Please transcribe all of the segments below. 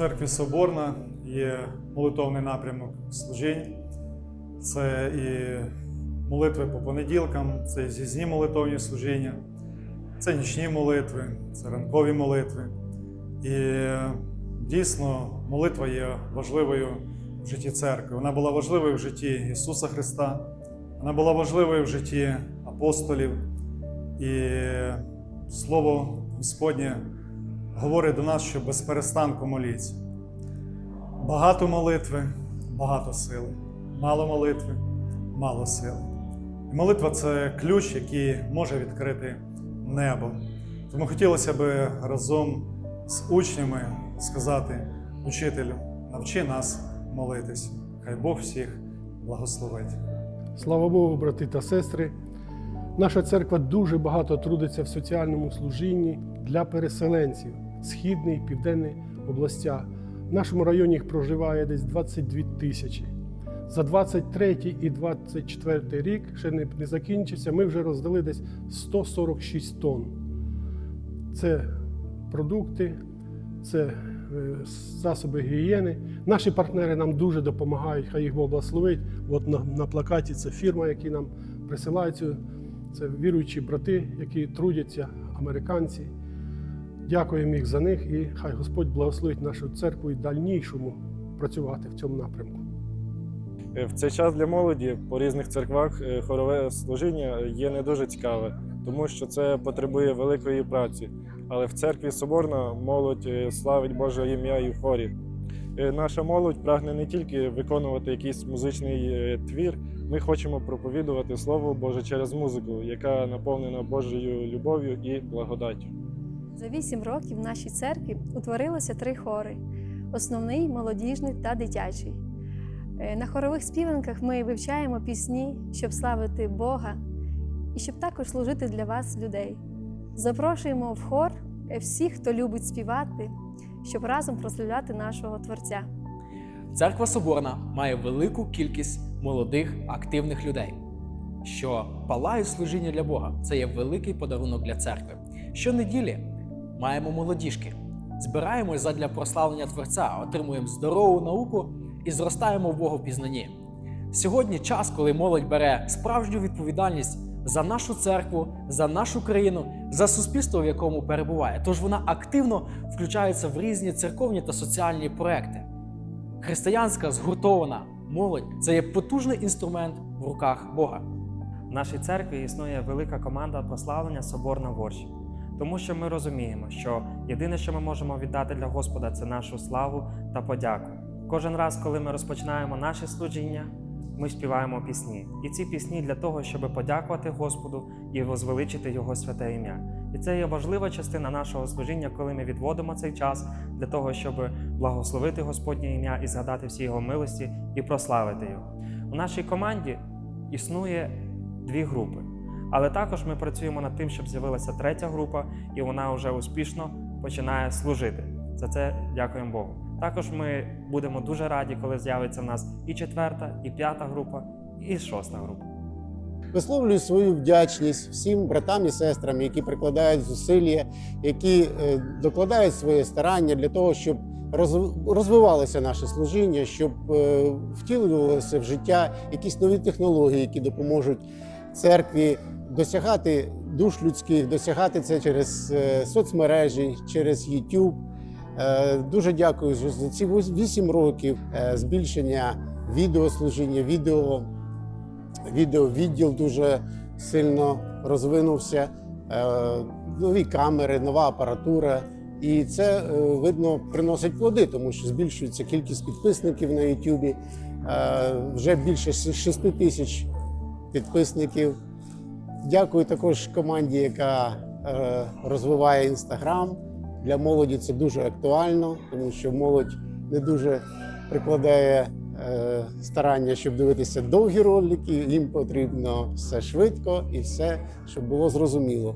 Церкві Соборна є молитовний напрямок служінь. Це і молитви по понеділкам, це і з'їзні молитовні служіння, це нічні молитви, це ранкові молитви. І дійсно молитва є важливою в житті церкви. Вона була важливою в житті Ісуса Христа, вона була важливою в житті апостолів. І Слово Господнє говорить до нас, що без перестанку моліться. Багато молитви, багато сили. Мало молитви, мало сили. І молитва це ключ, який може відкрити небо. Тому хотілося б разом з учнями сказати учителю, навчи нас молитись. Хай Бог всіх благословить. Слава Богу, брати та сестри. Наша церква дуже багато трудиться в соціальному служінні для переселенців Східної і Південної областя. В нашому районі їх проживає десь 22 тисячі. За 23 і 24 рік ще не, не закінчився. Ми вже роздали десь 146 тонн. Це продукти, це е, засоби гігієни. Наші партнери нам дуже допомагають, хай їх Бог благословить. От на, на плакаті це фірма, які нам присилають. Це віруючі брати, які трудяться, американці. Дякуємо їх за них і хай Господь благословить нашу церкву і дальнішому працювати в цьому напрямку. Е, В цей час для молоді по різних церквах е, хорове служіння є не дуже цікаве, тому що це потребує великої праці. Але в церкві Соборна молодь е, славить Боже ім'я і в хорі. Наша молодь прагне не тільки виконувати якийсь музичний твір, ми хочемо проповідувати Слово Боже через музику, яка наповнена Божою любов'ю і благодаттю. За вісім років в нашій церкві утворилося три хори: основний, молодіжний та дитячий. Е, На хорових співанках ми вивчаємо пісні, щоб славити Бога і щоб також служити для вас, людей. Запрошуємо в хор е, всіх, хто любить співати, щоб разом прославляти нашого Творця. Церква Соборна має велику кількість молодих активних людей, що палають служіння для Бога. Це є великий подарунок для церкви. Щонеділі маємо молодіжки, збираємось задля прославлення Творця, отримуємо здорову науку і зростаємо в Богопізнанні. Сьогодні час, коли молодь бере справжню відповідальність за нашу церкву, за нашу країну, за суспільство, в якому перебуває. Тож вона активно включається в різні церковні та соціальні проекти. Християнська згуртована молодь це є потужний інструмент в руках Бога. В нашій церкві існує велика команда прославлення Соборна Ворші. Тому що ми розуміємо, що єдине, що ми можемо віддати для Господа, це нашу славу та подяку. Кожен раз, коли ми розпочинаємо наше служіння, ми співаємо пісні. І ці пісні для того, щоб подякувати Господу і возвеличити Його святе ім'я. І це є важлива частина нашого служіння, коли ми відводимо цей час для того, щоб благословити Господнє ім'я і згадати всі його милості і прославити його. У нашій команді існує дві групи. Але також ми працюємо над тим, щоб з'явилася третя група, і вона вже успішно починає служити. За це дякуємо Богу. Також ми будемо дуже раді, коли з'явиться в нас і четверта, і п'ята група, і шоста група. Висловлюю свою вдячність всім братам і сестрам, які прикладають зусилля, які е, докладають своє старання для того, щоб розвивалося наше служіння, щоб е, втілювалося в життя якісь нові технології, які допоможуть церкві досягати душ людських, досягати це через е, соцмережі, через YouTube. Е, Дуже дякую за ці вісім років е, збільшення відеослужіння, відео відеовідділ дуже сильно розвинувся. Нові камери, нова апаратура. І це видно приносить плоди, тому що збільшується кількість підписників на YouTube. Вже більше 6 тисяч підписників. Дякую також команді, яка е, розвиває інстаграм. Для молоді це дуже актуально, тому що молодь не дуже прикладає е, старання, щоб дивитися довгі ролики. Їм потрібно все швидко і все, щоб було зрозуміло.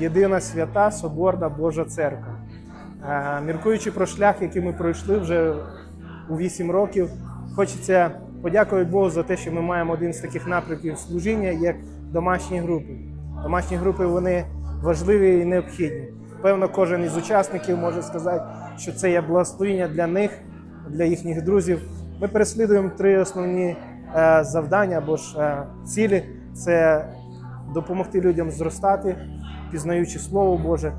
єдина свята Соборна Божа Церква. Е, Міркуючи про шлях, який ми пройшли вже у 8 років, хочеться подякувати Богу за те, що ми маємо один з таких напрямків служіння, як домашні групи. Домашні групи вони важливі і необхідні. Певно, кожен із учасників може сказати, що це є благословення для них, для їхніх друзів. Ми переслідуємо три основні е, завдання або ж е, цілі: це допомогти людям зростати, пізнаючи Слово Боже,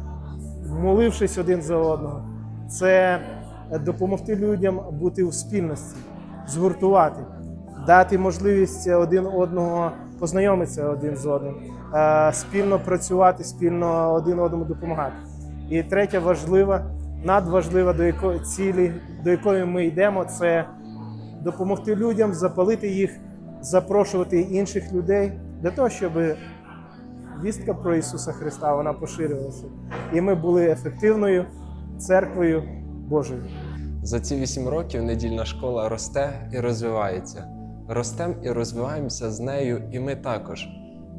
молившись один за одного. Це допомогти людям бути у спільності, згуртувати, дати можливість один одного познайомитися один з одним, е, спільно працювати, спільно один одному допомагати. І третя важлива, надважлива до якої цілі, до якої ми йдемо, це допомогти людям, запалити їх, запрошувати інших людей для того, щоб вістка про Ісуса Христа вона поширювалася. І ми були ефективною церквою Божою. За ці вісім років недільна школа росте і розвивається. Ростем і розвиваємося з нею, і ми також,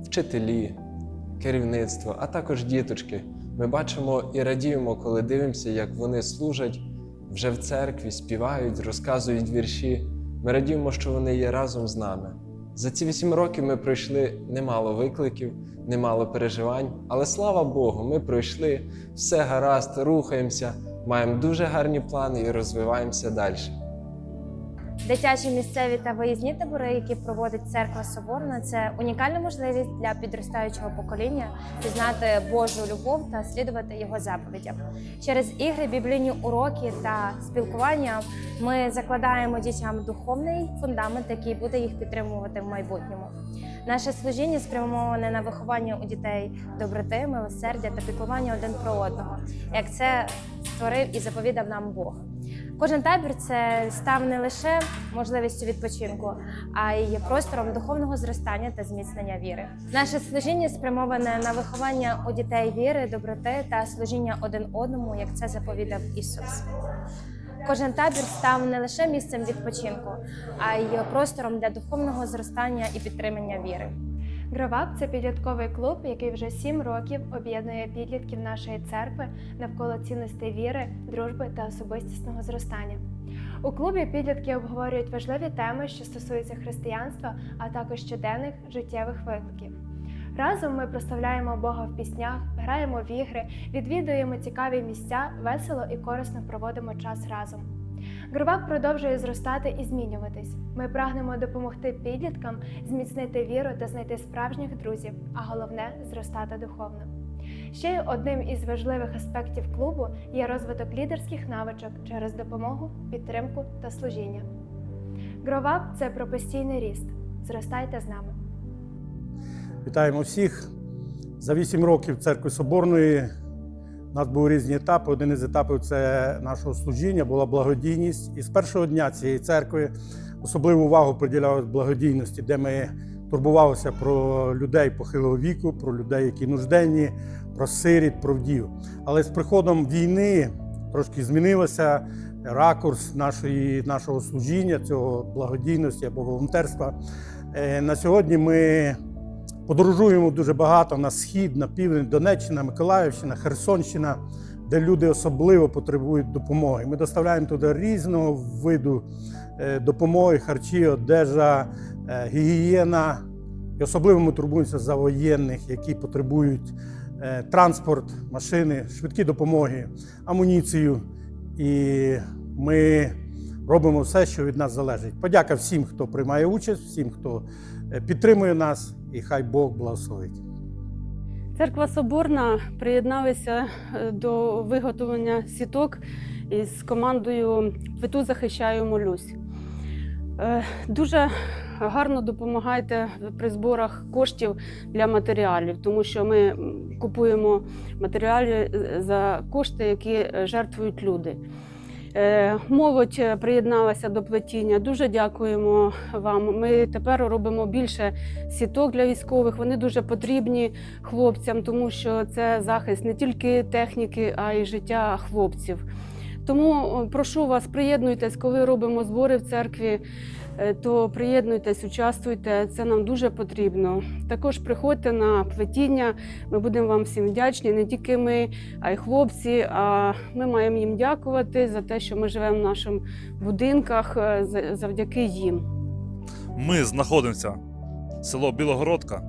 вчителі, керівництво, а також діточки. Ми бачимо і радіємо, коли дивимося, як вони служать вже в церкві, співають, розказують вірші. Ми радіємо, що вони є разом з нами. За ці вісім років ми пройшли немало викликів, немало переживань, але слава Богу, ми пройшли все гаразд, рухаємося, маємо дуже гарні плани і розвиваємося далі. Дитячі місцеві та виїзні табори, які проводить церква Соборна, це унікальна можливість для підростаючого покоління пізнати Божу любов та слідувати його заповідям. Через ігри, біблійні уроки та спілкування ми закладаємо дітям духовний фундамент, який буде їх підтримувати в майбутньому. Наше служіння спрямоване на виховання у дітей доброти, милосердя та піклування один про одного, як це створив і заповідав нам Бог. Кожен табір це став не лише можливістю відпочинку, а й простором духовного зростання та зміцнення віри. Наше служіння спрямоване на виховання у дітей віри, доброти та служіння один одному, як це заповідав Ісус. Кожен табір став не лише місцем відпочинку, а й простором для духовного зростання і підтримання віри. Гровап це підлітковий клуб, який вже сім років об'єднує підлітків нашої церкви навколо цінностей віри, дружби та особистісного зростання. У клубі підлітки обговорюють важливі теми, що стосуються християнства, а також щоденних життєвих викликів. Разом ми прославляємо Бога в піснях, граємо в ігри, відвідуємо цікаві місця, весело і корисно проводимо час разом. Гровак продовжує зростати і змінюватись. Ми прагнемо допомогти підліткам зміцнити віру та знайти справжніх друзів, а головне зростати духовно. Ще одним із важливих аспектів клубу є розвиток лідерських навичок через допомогу, підтримку та служіння. Гровап це про постійний ріст. Зростайте з нами. Вітаємо всіх. За вісім років церкви Соборної у нас були різні етапи. Один із етапів це нашого служіння була благодійність. І з першого дня цієї церкви особливу увагу приділяли благодійності, де ми турбувалися про людей похилого віку, про людей, які нужденні, про сиріт, про вдів. Але з приходом війни трошки змінилося ракурс нашої, нашого служіння, цього благодійності або волонтерства. Е, На сьогодні ми Подорожуємо дуже багато на схід, на південь, Донеччина, Миколаївщина, Херсонщина, де люди особливо потребують допомоги. Ми доставляємо туди різного виду е, допомоги, харчі, одежа, е, гігієна. І особливо ми турбуємося за воєнних, які потребують е, транспорт, машини, швидкі допомоги, амуніцію. І ми робимо все, що від нас залежить. Подяка всім, хто приймає участь, всім, хто підтримує нас, і хай Бог благословить. Церква Соборна приєдналася е, до виготовлення сіток із командою Плиту захищаю, молюсь. Е, Дуже гарно допомагайте при зборах коштів для матеріалів, тому що ми купуємо матеріали е, за кошти, які е, жертвують люди. Е, Молодь е, приєдналася до плетіння. Дуже дякуємо вам. Ми тепер робимо більше сіток для військових. Вони дуже потрібні хлопцям, тому що це захист не тільки техніки, а й життя хлопців. Тому прошу вас, приєднуйтесь, коли робимо збори в церкві, то приєднуйтесь, участвуйте. Це нам дуже потрібно. Також приходьте на плетіння. Ми будемо вам всім вдячні, не тільки ми, а й хлопці. А ми маємо їм дякувати за те, що ми живемо в наших будинках е, за- завдяки їм. Ми знаходимося село Білогородка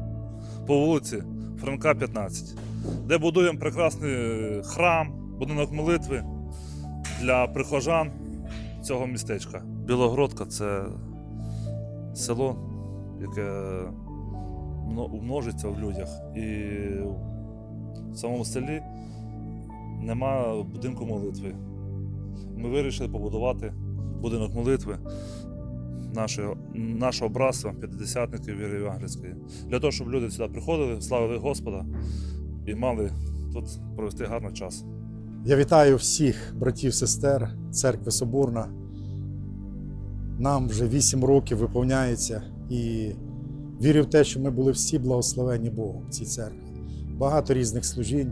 по вулиці Франка, 15. де будуємо прекрасний храм, будинок молитви для прихожан цього містечка. Білогородка це село, яке мно- множиться в людях. І в самому селі нема будинку молитви. Ми вирішили побудувати будинок молитви нашого, нашого братства, п'ятидесятників віри Євангельської, для того, щоб люди сюди приходили, славили Господа і мали тут провести гарний час. Я вітаю всіх братів, сестер церкви Соборна. Нам вже 8 років виповняється і вірю в те, що ми були всі благословені Богом в цій церкві. Багато різних служінь.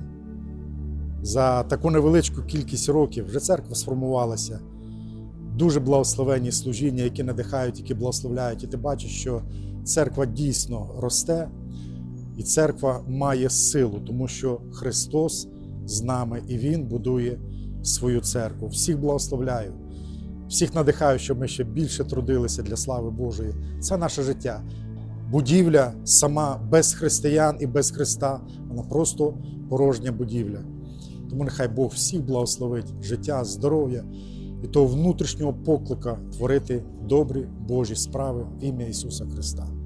За таку невеличку кількість років вже церква сформувалася. Дуже благословенні служіння, які надихають, які благословляють. І ти бачиш, що церква дійсно росте, і церква має силу, тому що Христос з нами і Він будує свою церкву. Всіх благословляю, всіх надихаю, щоб ми ще більше трудилися для слави Божої. Це наше життя. Будівля сама без християн і без Христа, вона просто порожня будівля. Тому нехай Бог всіх благословить життя, здоров'я і того внутрішнього поклика творити добрі Божі справи в ім'я Ісуса Христа.